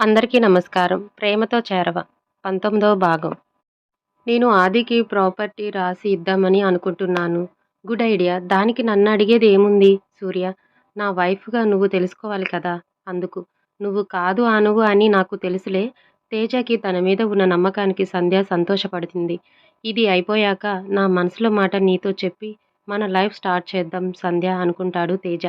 అందరికీ నమస్కారం. ప్రేమతో చేరవ. పంతొమ్మిదవ భాగం. నేను ఆదికి ప్రాపర్టీ రాసి ఇద్దామని అనుకుంటున్నాను. Good idea. దానికి నన్ను అడిగేది ఏముంది సూర్య? నా వైఫ్గా నువ్వు తెలుసుకోవాలి కదా? అందుకు. నువ్వు కాదు అనువు అని నాకు తెలుసులే. తేజకి తన మీద ఉన్న నమ్మకానికి సంధ్య సంతోషపడుతుంది. ఇది అయిపోయాక నా మనసులో మాట నీతో చెప్పి మన లైఫ్ స్టార్ట్ చేద్దాం సంధ్య అనుకుంటాడు తేజ.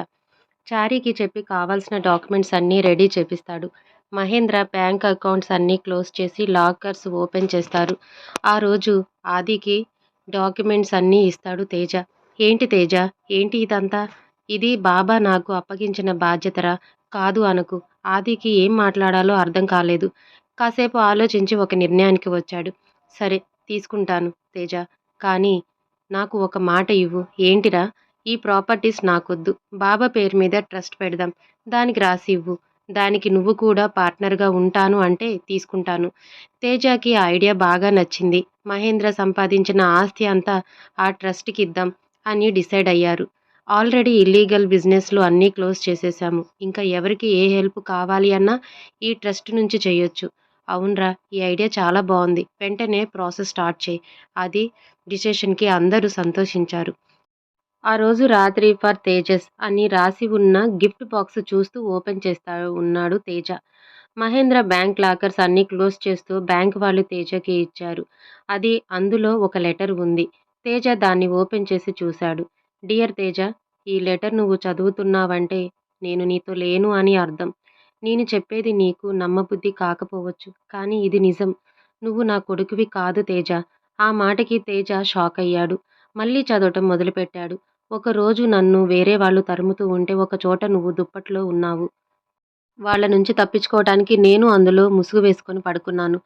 చారీకి చెప్పి కావాల్సిన డాక్యుమెంట్స్ అన్నీ రెడీ చేపిస్తాడు. మహేంద్ర బ్యాంక్ అకౌంట్స్ అన్నీ క్లోజ్ చేసి లాకర్స్ ఓపెన్ చేస్తారు. ఆ రోజు ఆదికి డాక్యుమెంట్స్ అన్నీ ఇస్తాడు తేజ. ఏంటి తేజ? ఏంటి ఇదంతా? ఇది బాబా నాకు అప్పగించిన బాధ్యతరా? కాదు అనుకు. ఆదికి ఏం మాట్లాడాలో అర్థం కాలేదు. కాసేపు ఆలోచించి ఒక నిర్ణయానికి వచ్చాడు. సరే తీసుకుంటాను తేజ. కానీ నాకు ఒక మాట ఇవ్వు. ఏంటిరా? ఈ ప్రాపర్టీస్ నాకొద్దు. బాబా పేరు మీద ట్రస్ట్ పెడదాం. దానికి రాసి ఇవ్వు. దానికి నువ్వు కూడా పార్ట్నర్గా ఉంటాను అంటే తీసుకుంటాను. తేజకి ఆ ఐడియా బాగా నచ్చింది. మహేంద్ర సంపాదించిన ఆస్తి అంతా ఆ ట్రస్ట్కి ఇద్దాం అని డిసైడ్ అయ్యారు. ఆల్రెడీ ఇల్లీగల్ బిజినెస్లు అన్నీ క్లోజ్ చేసేసాము. ఇంకా ఎవరికి ఏ హెల్ప్ కావాలి అన్నా ఈ ట్రస్ట్ నుంచి చేయొచ్చు. అవునరా ఈ ఐడియా చాలా బాగుంది వెంటనే ప్రాసెస్ స్టార్ట్ చేయి. అది డిసిషన్కి అందరూ సంతోషించారు. ఆ రోజు రాత్రి ఫర్ తేజస్ అని రాసి ఉన్న గిఫ్ట్ బాక్స్ చూస్తూ ఓపెన్ చేస్తా ఉన్నాడు తేజ. మహేంద్ర బ్యాంక్ లాకర్స్ అన్నీ క్లోజ్ చేస్తూ బ్యాంక్ వాళ్ళు తేజకి ఇచ్చారు. అది అందులో ఒక లెటర్ ఉంది. తేజ దాన్ని ఓపెన్ చేసి చూశాడు. డియర్ తేజ ఈ లెటర్ నువ్వు చదువుతున్నావంటే నేను నీతో లేను అని అర్థం. నేను చెప్పేది నీకు నమ్మబుద్ధి కాకపోవచ్చు కానీ ఇది నిజం. నువ్వు నా కొడుకువి కాదు తేజ. ఆ మాటకి తేజ షాక్ అయ్యాడు. మళ్ళీ చదవటం మొదలుపెట్టాడు. ఒకరోజు నన్ను వేరే వాళ్ళు తరుముతూ ఉంటే ఒక చోట నువ్వు దుప్పట్లో ఉన్నావు. వాళ్ళ నుంచి తప్పించుకోవడానికి నేను అందులో ముసుగు వేసుకొని పడుకున్నాను.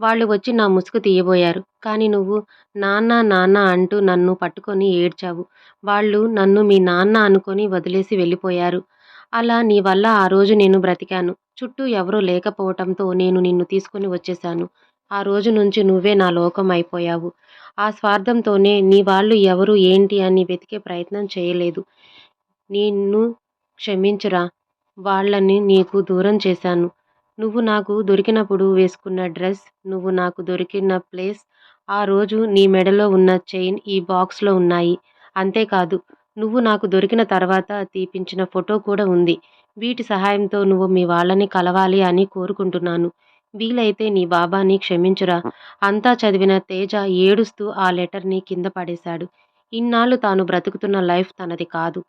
వాళ్ళు వచ్చి నా ముసుగు తీయబోయారు. కానీ నువ్వు నాన్న నాన్న అంటూ నన్ను పట్టుకొని ఏడ్చావు. వాళ్ళు నన్ను మీ నాన్న అనుకొని వదిలేసి వెళ్ళిపోయారు. అలా నీ వల్ల ఆ రోజు నేను బ్రతికాను. చుట్టూ ఎవరూ లేకపోవటంతో నేను నిన్ను తీసుకొని వచ్చేశాను. ఆ రోజు నుంచి నువ్వే నా లోకం అయిపోయావు. ఆ స్వార్థంతోనే నీ వాళ్ళు ఎవరు ఏంటి అని వెతికే ప్రయత్నం చేయలేదు. నిన్ను క్షమించురా. వాళ్ళని నీకు దూరం చేశాను. నువ్వు నాకు దొరికినప్పుడు వేసుకున్న డ్రెస్ నువ్వు నాకు దొరికిన ప్లేస్ ఆ రోజు నీ మెడలో ఉన్న చైన్ ఈ బాక్స్లో ఉన్నాయి. అంతేకాదు నువ్వు నాకు దొరికిన తర్వాత తీపించిన ఫోటో కూడా ఉంది. వీటి సహాయంతో నువ్వు మీ వాళ్ళని కలవాలి అని కోరుకుంటున్నాను. వీలైతే నీ బాబాని క్షమించురా. అంతా చదివిన తేజ ఏడుస్తూ ఆ లెటర్ని కింద పడేశాడు. ఇన్నాళ్ళు తాను బ్రతుకుతున్న లైఫ్ తనది కాదు.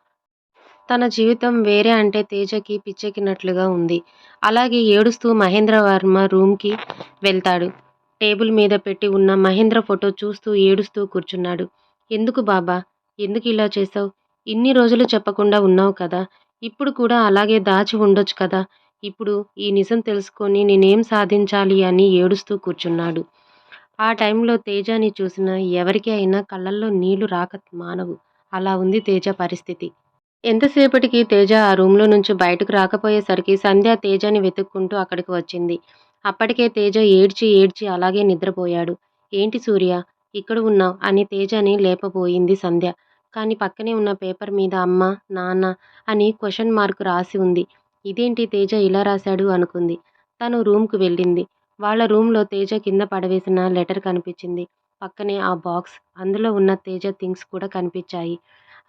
తన జీవితం వేరే అంటే తేజకి పిచ్చెక్కినట్లుగా ఉంది. అలాగే ఏడుస్తూ మహేంద్ర వర్మ రూమ్కి వెళ్తాడు. టేబుల్ మీద పెట్టి ఉన్న మహేంద్ర ఫోటో చూస్తూ ఏడుస్తూ కూర్చున్నాడు. ఎందుకు బాబా? ఎందుకు ఇలా చేసావు ఇన్ని రోజులు చెప్పకుండా ఉన్నావు కదా. ఇప్పుడు కూడా అలాగే దాచి ఉండొచ్చు కదా. ఇప్పుడు ఈ నిజం తెలుసుకొని నేనేం సాధించాలి అని ఏడుస్తూ కూర్చున్నాడు. ఆ టైంలో తేజని చూసిన ఎవరికి అయినా కళ్ళల్లో నీళ్ళు రాక మానవు. అలా ఉంది తేజ పరిస్థితి. ఎంతసేపటికి తేజ ఆ రూమ్లో నుంచి బయటకు రాకపోయేసరికి సంధ్య తేజని వెతుక్కుంటూ అక్కడికి వచ్చింది. అప్పటికే తేజ ఏడ్చి ఏడ్చి అలాగే నిద్రపోయాడు. ఏంటి సూర్య? ఇక్కడ ఉన్నావు? అని తేజని లేపబోయింది సంధ్య. కానీ పక్కనే ఉన్న పేపర్ మీద అమ్మ నాన్న అని క్వశ్చన్ మార్క్ రాసి ఉంది. ఇదేంటి తేజ ఇలా రాశాడు అనుకుంది. తను రూమ్కు వెళ్ళింది. వాళ్ళ రూమ్లో తేజ కింద పడవేసిన లెటర్ కనిపించింది. పక్కనే ఆ బాక్స్ అందులో ఉన్న తేజ థింగ్స్ కూడా కనిపించాయి.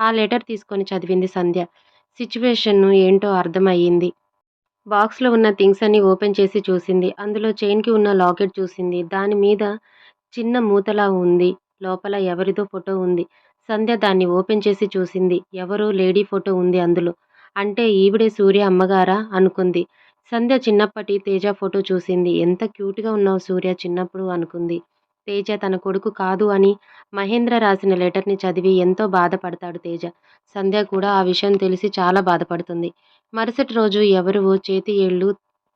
ఆ లెటర్ తీసుకొని చదివింది సంధ్య. సిచ్యువేషన్ను ఏంటో అర్థమయ్యింది. బాక్స్లో ఉన్న థింగ్స్ అన్ని ఓపెన్ చేసి చూసింది. అందులో చైన్కి ఉన్న లాకెట్ చూసింది. దాని మీద చిన్న మూతలా ఉంది. లోపల ఎవరిదో ఫోటో ఉంది. సంధ్య దాన్ని ఓపెన్ చేసి చూసింది. ఎవరో లేడీ ఫోటో ఉంది అందులో. అంటే ఈవిడే సూర్య అమ్మగారా? అనుకుంది. సంధ్య చిన్నప్పటి తేజ ఫోటో చూసింది. ఎంత క్యూట్గా ఉన్నావు సూర్య చిన్నప్పుడు అనుకుంది. తేజ తన కొడుకు కాదు అని మహేంద్ర రాసిన లెటర్ని చదివి ఎంతో బాధపడతాడు తేజ. సంధ్య కూడా ఆ విషయం తెలిసి చాలా బాధపడుతుంది. మరుసటి రోజు ఎవరు చేతి ఏళ్ళు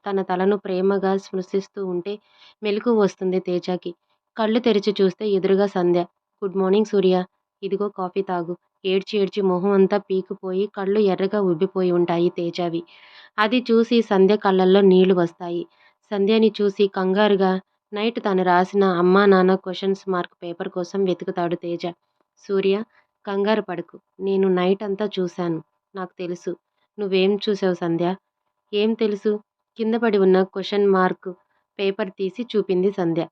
తన తలను ప్రేమగా స్పృశిస్తూ ఉంటే మెలకు వస్తుంది తేజకి. కళ్ళు తెరిచి చూస్తే ఎదురుగా సంధ్య. గుడ్ మార్నింగ్ సూర్య. ఇదిగో కాఫీ తాగు. ఏడ్చి ఏడ్చి మొహం అంతా పీకిపోయి కళ్ళు ఎర్రగా ఉబ్బిపోయి ఉంటాయి తేజవి. అది చూసి సంధ్య కళ్ళల్లో నీళ్ళు వస్తాయి. సంధ్యని చూసి కంగారుగా నైట్ తను రాసిన అమ్మా నాన్న క్వశ్చన్స్ మార్క్ పేపర్ కోసం వెతుకుతాడు తేజ. సూర్య కంగారు పడకు. నేను నైట్ అంతా చూశాను. నాకు తెలుసు. నువ్వేం చూసావు సంధ్య? ఏం తెలుసు? కింద పడి ఉన్న క్వశ్చన్ మార్క్ పేపర్ తీసి చూపింది సంధ్య.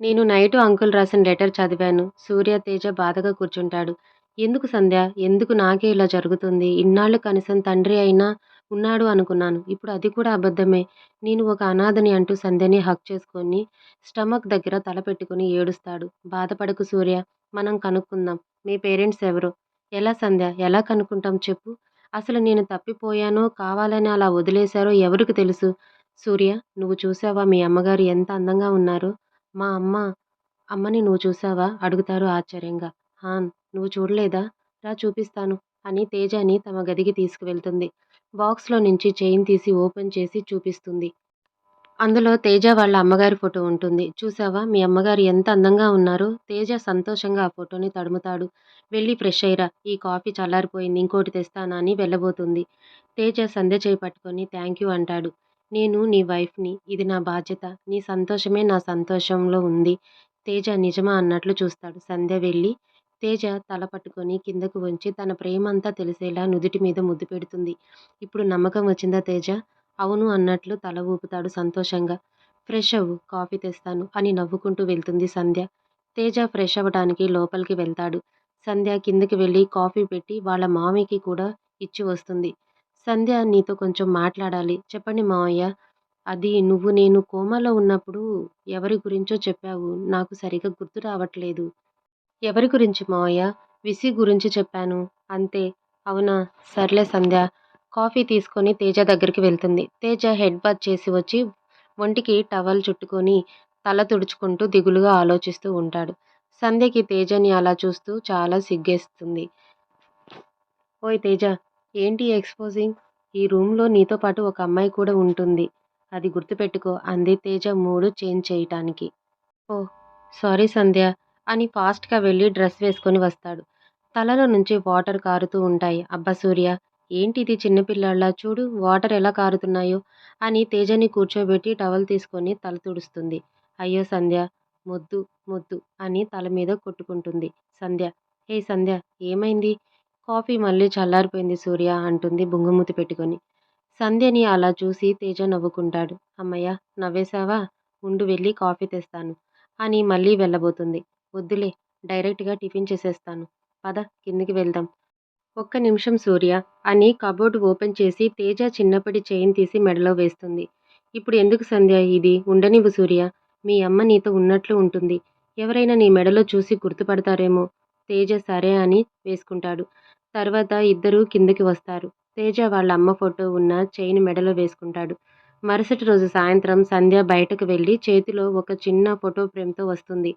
నేను నైటు అంకుల్ రాసిన లెటర్ చదివాను. సూర్య, తేజ బాధగా కూర్చుంటాడు. ఎందుకు సంధ్య? ఎందుకు నాకే ఇలా జరుగుతుంది? ఇన్నాళ్ళు కనీసం తండ్రి అయినా ఉన్నాడు అనుకున్నాను. ఇప్పుడు అది కూడా అబద్ధమే. నేను ఒక అనాథని అంటూ సంధ్యని హక్ చేసుకొని స్టమక్ దగ్గర తల పెట్టుకుని ఏడుస్తాడు. బాధపడకు సూర్య. మనం కనుక్కుందాం. మీ పేరెంట్స్ ఎవరు ఎలా సంధ్య? ఎలా కనుక్కుంటాం చెప్పు? అసలు నేను తప్పిపోయానో, కావాలని అలా వదిలేశారో ఎవరికి తెలుసు? సూర్య నువ్వు చూశావా మీ అమ్మగారు ఎంత అందంగా ఉన్నారో? మా అమ్మ అమ్మని నువ్వు చూసావా అడుగుతారు ఆశ్చర్యంగా. హాన్ నువ్వు చూడలేదా? రా చూపిస్తాను అని తేజాని తమ గదికి తీసుకువెళ్తుంది. బాక్స్లో నుంచి చైన్ తీసి ఓపెన్ చేసి చూపిస్తుంది. అందులో తేజ వాళ్ళ అమ్మగారి ఫోటో ఉంటుంది. చూశావా మీ అమ్మగారు ఎంత అందంగా ఉన్నారో? తేజ సంతోషంగా ఆ ఫోటోని తడుముతాడు. వెళ్ళి ఫ్రెష్ అయ్యిరా. ఈ కాఫీ చల్లారిపోయింది. ఇంకోటి తెస్తానా అని వెళ్ళబోతుంది. తేజ సంధ్య చేయి పట్టుకొని యూ అంటాడు. నేను నీ వైఫ్ని. ఇది నా బాధ్యత. నీ సంతోషమే నా సంతోషంలో ఉంది. తేజ నిజమా అన్నట్లు చూస్తాడు. సంధ్య వెళ్ళి తేజ తల పట్టుకొని కిందకు వంచి తన ప్రేమంతా తెలిసేలా నుదుటి మీద ముద్దు పెడుతుంది. ఇప్పుడు నమ్మకం వచ్చిందా తేజ? అవును అన్నట్లు తల ఊపుతాడు సంతోషంగా. ఫ్రెష్ అవ్వు. కాఫీ తెస్తాను అని నవ్వుకుంటూ వెళ్తుంది సంధ్య. తేజ ఫ్రెష్ అవ్వటానికి లోపలికి వెళ్తాడు. సంధ్య కిందకి వెళ్ళి కాఫీ పెట్టి వాళ్ళ మామయ్యకి కూడా ఇచ్చి వస్తుంది. సంధ్య నీతో కొంచెం మాట్లాడాలి. చెప్పండి మావయ్య. అది నువ్వు నేను కోమాలో ఉన్నప్పుడు ఎవరి గురించో చెప్పావు. నాకు సరిగా గుర్తు రావట్లేదు. ఎవరి గురించి మావయ్య? విసి గురించి చెప్పాను. అంతే. అవునా? సర్లే సంధ్య. కాఫీ తీసుకొని తేజ దగ్గరికి వెళ్తుంది. తేజ హెడ్ బాత్ చేసి వచ్చి ఒంటికి టవల్ చుట్టుకొని తల తుడుచుకుంటూ దిగులుగా ఆలోచిస్తూ ఉంటాడు. సంధ్యకి తేజని అలా చూస్తూ చాలా సిగ్గేస్తుంది. ఓయ్ తేజ! ఏంటి ఎక్స్పోజింగ్? ఈ రూంలో నీతో పాటు ఒక అమ్మాయి కూడా ఉంటుంది. అది గుర్తుపెట్టుకో అంది తేజ మూడు చేంజ్ చేయటానికి. ఓ సారీ సంధ్య అని ఫాస్ట్గా వెళ్ళి డ్రెస్ వేసుకొని వస్తాడు. తలలో నుంచి వాటర్ కారుతూ ఉంటాయి. అబ్బా సూర్య! ఏంటిది చిన్నపిల్లాడిలా చూడు వాటర్ ఎలా కారుతున్నాయో అని తేజని కూర్చోబెట్టి టవల్ తీసుకొని తల తుడుస్తుంది. అయ్యో సంధ్య! మొద్దు మొద్దు అని తల మీద కొట్టుకుంటుంది సంధ్య. హే సంధ్య! ఏమైంది? కాఫీ మళ్ళీ చల్లారిపోయింది సూర్య అంటుంది బుంగుమూతి పెట్టుకొని. సంధ్యని అలా చూసి తేజ నవ్వుకుంటాడు. అమ్మయ్య నవ్వేశావా? ఉండు వెళ్ళి కాఫీ తెస్తాను అని మళ్ళీ వెళ్ళబోతుంది. వద్దులే డైరెక్ట్గా టిఫిన్ చేసేస్తాను. పద కిందికి వెళ్దాం. ఒక్క నిమిషం సూర్య అని కబోర్డ్ ఓపెన్ చేసి తేజ చిన్నప్పటి చైన్ తీసి మెడలో వేస్తుంది. ఇప్పుడు ఎందుకు సంధ్య ఇది? ఉండనివ్వు సూర్య. మీ అమ్మ నీతో ఉన్నట్లు ఉంటుంది. ఎవరైనా నీ మెడలో చూసి గుర్తుపడతారేమో. తేజ సరే అని వేసుకుంటాడు. తర్వాత ఇద్దరూ కిందకి వస్తారు. తేజ వాళ్ళ అమ్మ ఫోటో ఉన్న చైన్ మెడలో వేసుకుంటాడు. మరుసటి రోజు సాయంత్రం సంధ్య బయటకు వెళ్ళి చేతిలో ఒక చిన్న ఫోటో ఫ్రేమ్తో వస్తుంది.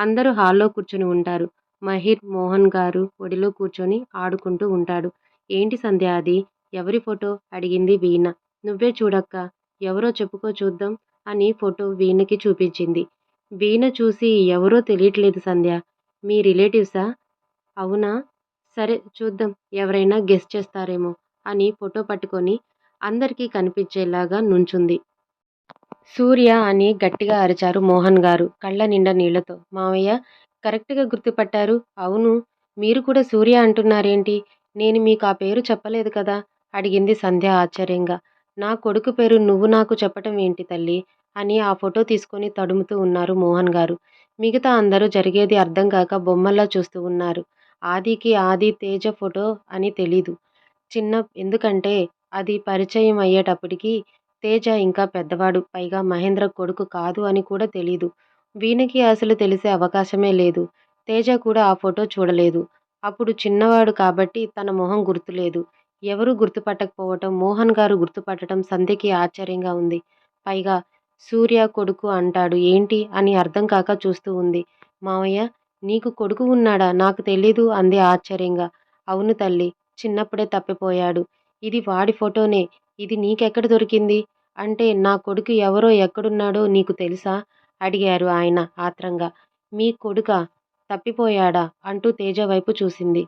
అందరూ హాల్లో కూర్చొని ఉంటారు. మహిర్ మోహన్ గారు ఒడిలో కూర్చొని ఆడుకుంటూ ఉంటాడు. ఏంటి సంధ్య అది? ఎవరి ఫోటో? అడిగింది వీణ. నువ్వే చూడక్కా. ఎవరో చెప్పుకో చూద్దాం అని ఫోటో వీణకి చూపించింది. వీణ చూసి ఎవరో తెలియట్లేదు సంధ్య. మీ రిలేటివ్సా? అవునా? సరే చూద్దాం ఎవరైనా గెస్ట్ చేస్తారేమో అని ఫోటో పట్టుకొని అందరికీ కనిపించేలాగా నుంచుంది. సూర్య అని గట్టిగా అరిచారు మోహన్ గారు కళ్ళ నిండా నీళ్ళతో. మావయ్య కరెక్ట్గా గుర్తుపట్టారు. అవును. మీరు కూడా సూర్య అంటున్నారేంటి? నేను మీకు ఆ పేరు చెప్పలేదు కదా? అడిగింది సంధ్య ఆశ్చర్యంగా. నా కొడుకు పేరు నువ్వు నాకు చెప్పటం ఏంటి తల్లి అని ఆ ఫోటో తీసుకొని తడుముతూ ఉన్నారు మోహన్ గారు. మిగతా అందరూ జరిగేది అర్థం కాక బొమ్మల్లా చూస్తూ ఉన్నారు. ఆదికి ఆది తేజ ఫోటో అని తెలీదు. చిన్న ఎందుకంటే అది పరిచయం అయ్యేటప్పటికి తేజ ఇంకా పెద్దవాడు. పైగా మహేంద్ర కొడుకు కాదు అని కూడా తెలీదు. వీణకి అసలు తెలిసే అవకాశమే లేదు. తేజ కూడా ఆ ఫోటో చూడలేదు. అప్పుడు చిన్నవాడు కాబట్టి తన మొహం గుర్తులేదు. ఎవరూ గుర్తుపట్టకపోవటం మోహన్ గారు గుర్తుపట్టడం సంధ్యకి ఆశ్చర్యంగా ఉంది. పైగా సూర్య కొడుకు అంటాడు ఏంటి అని అర్థం కాక చూస్తూ ఉంది. మావయ్య నీకు కొడుకు ఉన్నాడా? నాకు తెలీదు అంది ఆశ్చర్యంగా. అవును తల్లి చిన్నప్పుడే తప్పిపోయాడు. ఇది వాడి ఫోటోనే. ఇది నీకెక్కడ దొరికింది? అంటే నా కొడుకు ఎవరో ఎక్కడున్నాడో నీకు తెలుసా? అడిగారు ఆయన ఆత్రంగా. మీ కొడుక తప్పిపోయాడా? అంటూ తేజ వైపు చూసింది.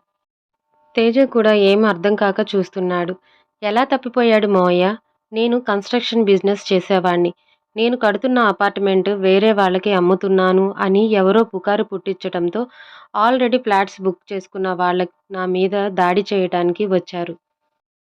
తేజ కూడా ఏం అర్థం కాక చూస్తున్నాడు. ఎలా తప్పిపోయాడు మోయ నేను కన్స్ట్రక్షన్ బిజినెస్ చేసేవాణ్ణి. నేను కడుతున్న అపార్ట్మెంట్ వేరే వాళ్ళకి అమ్ముతున్నాను అని ఎవరో పుకారు పుట్టించటంతో ఆల్రెడీ ఫ్లాట్స్ బుక్ చేసుకున్న వాళ్ళ నా మీద దాడి చేయటానికి వచ్చారు.